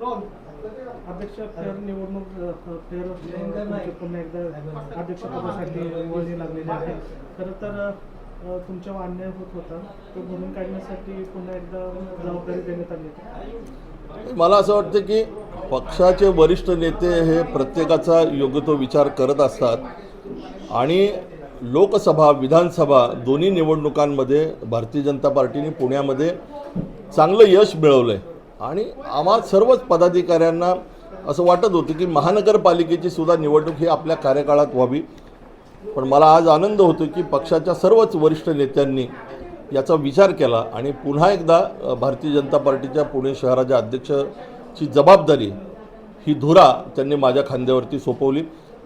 अध्यक्ष फेर निवडणूक तुमचे पुन्हा एकदा अध्यक्षपदासाठी लागलेली आहे. खरं तर तुमच्यावर अन्याय होत होता. तो भरून काढण्यासाठी पुन्हा एकदा जबाबदारी देण्यात आली मला असं वाटतं की पक्षाचे वरिष्ठ नेते हे प्रत्येकाचा योग्य तो विचार करत असतात. आणि लोकसभा विधानसभा दोन्ही निवडणुकांमध्ये भारतीय जनता पार्टीने पुण्यामध्ये चांगलं यश मिळवलं आहे आणि आम्हा सर्वच पदाधिकाऱ्यांना असं वाटत होतं की महानगरपालिकेची सुद्धा निवडणूक ही आपल्या कार्यकाळात व्हावी. पण मला आज आनंद होतो की पक्षाच्या सर्वच वरिष्ठ नेत्यांनी याचा विचार केला आणि पुन्हा एकदा भारतीय जनता पार्टीच्या पुणे शहराच्या अध्यक्षाची जबाबदारी ही धुरा त्यांनी माझ्या खांद्यावरती सोपवली.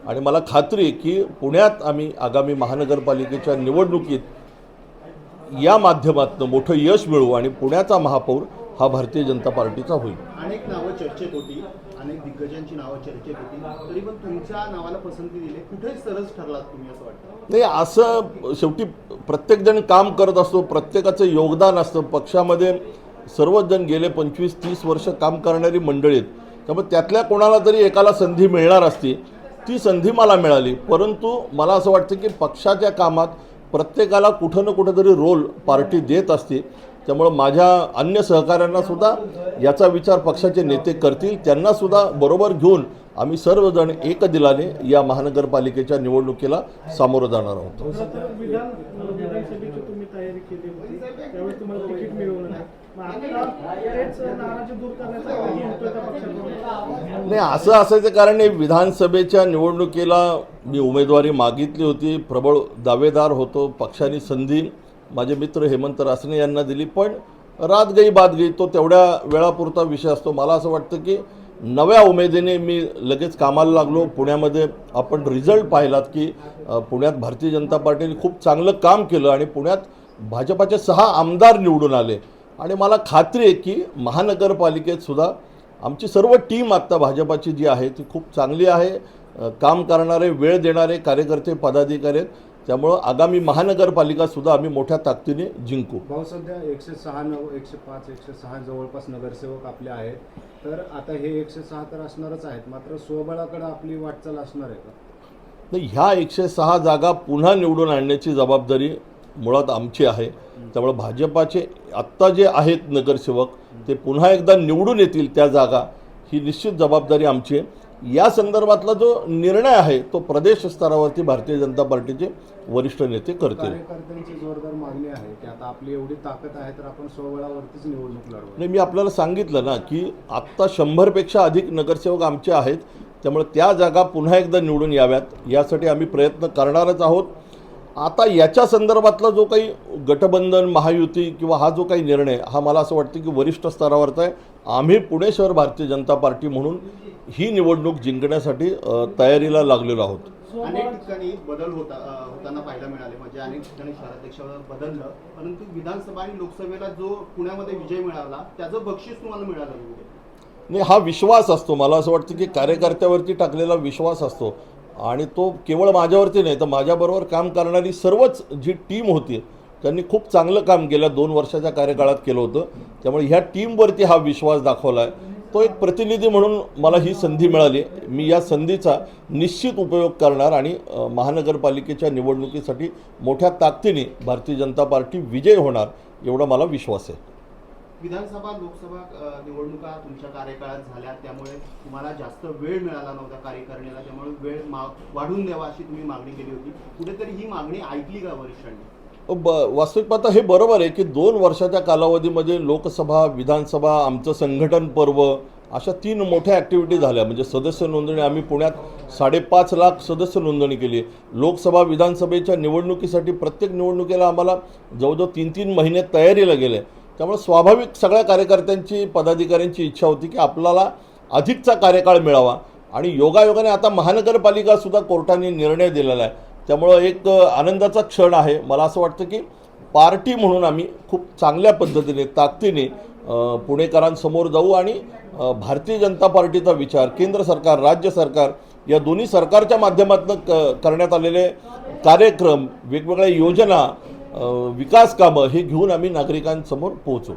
आणि मला खात्री आहे की पुण्यात आम्ही आगामी महानगरपालिकेच्या निवडणुकीत या माध्यमातून मोठं यश मिळवू आणि पुण्याचा महापौर हा भारतीय जनता पार्टीचा होईल. अनेक नावं चर्चेत होती अनेक दिग्गजांची नावं चर्चेत होती. तरी पण तुमच्या नावाला पसंती दिली. कुठेच सरस ठरलात तुम्ही असं वाटतं? नाही असं शेवटी प्रत्येकजण काम करत असतो प्रत्येकाचं योगदान असतं. पक्षामध्ये सर्वच जण गेले पंचवीस तीस वर्ष काम करणारी मंडळी आहेत. त्यामुळे त्यातल्या कोणाला तरी एकाला संधी मिळणार असती. ती संधी मला मिळाली. परंतु मला असं वाटतं की पक्षाच्या कामात प्रत्येकाला कुठं ना कुठं तरी रोल पार्टी देत असते. त्यामुळं माझ्या अन्य सहकाऱ्यांना सुद्धा याचा विचार पक्षाचे नेते करतील त्यांना सुद्धा बरोबर घेऊन आम्ही सर्वजण एक दिलाने या महानगरपालिकेच्या निवडणुकीला सामोरं जाणार आहोत. खरं तर विधान विधानसभेची तुम्ही तयारी केली होती. त्यावेळी तुम्हाला तिकीट मिळवलं नाही असं असायचं कारण हे विधानसभेच्या निवडणुकीला मी उमेदवारी मागितली होती. प्रबळ दावेदार होतो पक्षाने संधी माझे मित्र हेमंत रासने यांना दिली पण रात गई बाद गई तो तेवढ्या वेळापुरता विषय असतो. मला असं वाटतं की नव्या उमेदीने मी लगेच कामाला लागलो. पुण्यामध्ये आपण रिझल्ट पाहिलात की पुण्यात भारतीय जनता पार्टीने खूप चांगलं काम केलं आणि पुण्यात भाजपाचे सहा आमदार निवडून आले. आणि मला खात्री आहे की महानगरपालिकेत सुद्धा आमची सर्व टीम आत्ता भाजपाची जी आहे ती खूप चांगली आहे. काम करणारे वेळ देणारे कार्यकर्ते पदाधिकारी आहेत. त्यामुळं आगामी महानगरपालिकासुद्धा आम्ही मोठ्या ताकदीने जिंकू. भाऊ सध्या एकशे सहा नव एकशे पाच एकशे सहा जवळपास नगरसेवक आपले आहेत. तर आता हे एकशे सहा तर असणारच आहेत. मात्र स्वबळाकडे आपली वाटचाल असणार आहे का? नाही ह्या एकशे सहा जागा पुन्हा निवडून आणण्याची जबाबदारी मुळात आमची आहे. त्यामुळे भाजपाचे आत्ता जे आहेत नगरसेवक ते पुन्हा एकदा निवडून येतील त्या जागा ही निश्चित जबाबदारी आमची आहे. या संदर्भातला जो निर्णय आहे तो प्रदेश स्तरावरती भारतीय जनता पार्टीचे वरिष्ठ नेते करतील. कार्यकर्त्यांची जोरदार मागणी आहे की आता आपली एवढी ताकद आहे तर आपण स्वबळावरतीच निवडणूक लढवू. नाही मी आपल्याला सांगितलं ना की आत्ता शंभरपेक्षा अधिक नगरसेवक आमचे आहेत त्यामुळे त्या जागा पुन्हा एकदा निवडून याव्यात. यासाठी आम्ही प्रयत्न करणारच आहोत. आता याच्या संदर्भातला जो काही गटबंधन महायुती किंवा हा जो काही निर्णय हा मला असं वाटतं की वरिष्ठ स्तरावरचा आहे. आम्ही पुणे शहर भारतीय जनता पार्टी म्हणून ही निवडणूक जिंकण्यासाठी तयारीला लागलेलो आहोत. अनेक ठिकाणी बदल होता होताना पाहायला मिळाले. म्हणजे अनेक ठिकाणी शहराध्यक्षावर बदललं. परंतु विधानसभा आणि लोकसभेला जो पुण्यामध्ये विजय मिळाला त्याचं बक्षीस तुम्हाला मिळालं म्हणजे? नाही हा विश्वास असतो. मला असं वाटतं की कार्यकर्त्यावरती टाकलेला विश्वास असतो. आणि तो केवळ माझ्यावरती नाही तर माझ्याबरोबर काम करणारी सर्वच जी टीम होती त्यांनी खूप चांगलं काम केलं दोन वर्षाच्या कार्यकाळात केलं होतं. त्यामुळे ह्या टीमवरती हा विश्वास दाखवला आहे तो एक प्रतिनिधी म्हणून मला ही संधी मिळाली. मी या संधीचा निश्चित उपयोग करणार आणि महानगरपालिकेच्या निवडणुकीसाठी मोठ्या ताकदीने भारतीय जनता पार्टी विजय होणार एवढा मला विश्वास आहे. विधानसभा लोकसभा निवडणुका तुमच्या कार्यकाळात झाल्या. त्यामुळे तुम्हाला जास्त वेळ मिळाला नव्हता कार्यकारिणीला. त्यामुळे वेळ मा वाढून द्यावा अशी तुम्ही मागणी केली होती. कुठेतरी ही मागणी ऐकली का वरिष्ठांनी? ब वास्तविक पाहता हे बरोबर आहे की दोन वर्षाच्या कालावधीमध्ये लोकसभा विधानसभा आमचं संघटन पर्व अशा तीन मोठ्या ॲक्टिव्हिटी झाल्या. म्हणजे सदस्य नोंदणी आम्ही पुण्यात साडेपाच लाख सदस्य नोंदणी केली. लोकसभा विधानसभेच्या निवडणुकीसाठी प्रत्येक निवडणुकीला आम्हाला जवळजवळ तीन तीन महिने तयारीला गेले. त्यामुळे स्वाभाविक सगळ्या कार्यकर्त्यांची पदाधिकाऱ्यांची इच्छा होती की आपल्याला अधिकचा कार्यकाळ मिळावा. आणि योगायोगाने आता महानगरपालिकासुद्धा कोर्टाने निर्णय दिलेला आहे. त्यामुळं एक आनंदाचा क्षण आहे. मला असं वाटतं की पार्टी म्हणून आम्ही खूप चांगल्या पद्धतीने ताकदीने पुणेकरांसमोर जाऊ आणि भारतीय जनता पार्टीचा विचार केंद्र सरकार राज्य सरकार या दोन्ही सरकारच्या माध्यमातून क करण्यात आलेले कार्यक्रम वेगवेगळ्या योजना विकास कामं हे घेऊन आम्ही नागरिकांसमोर पोहोचू.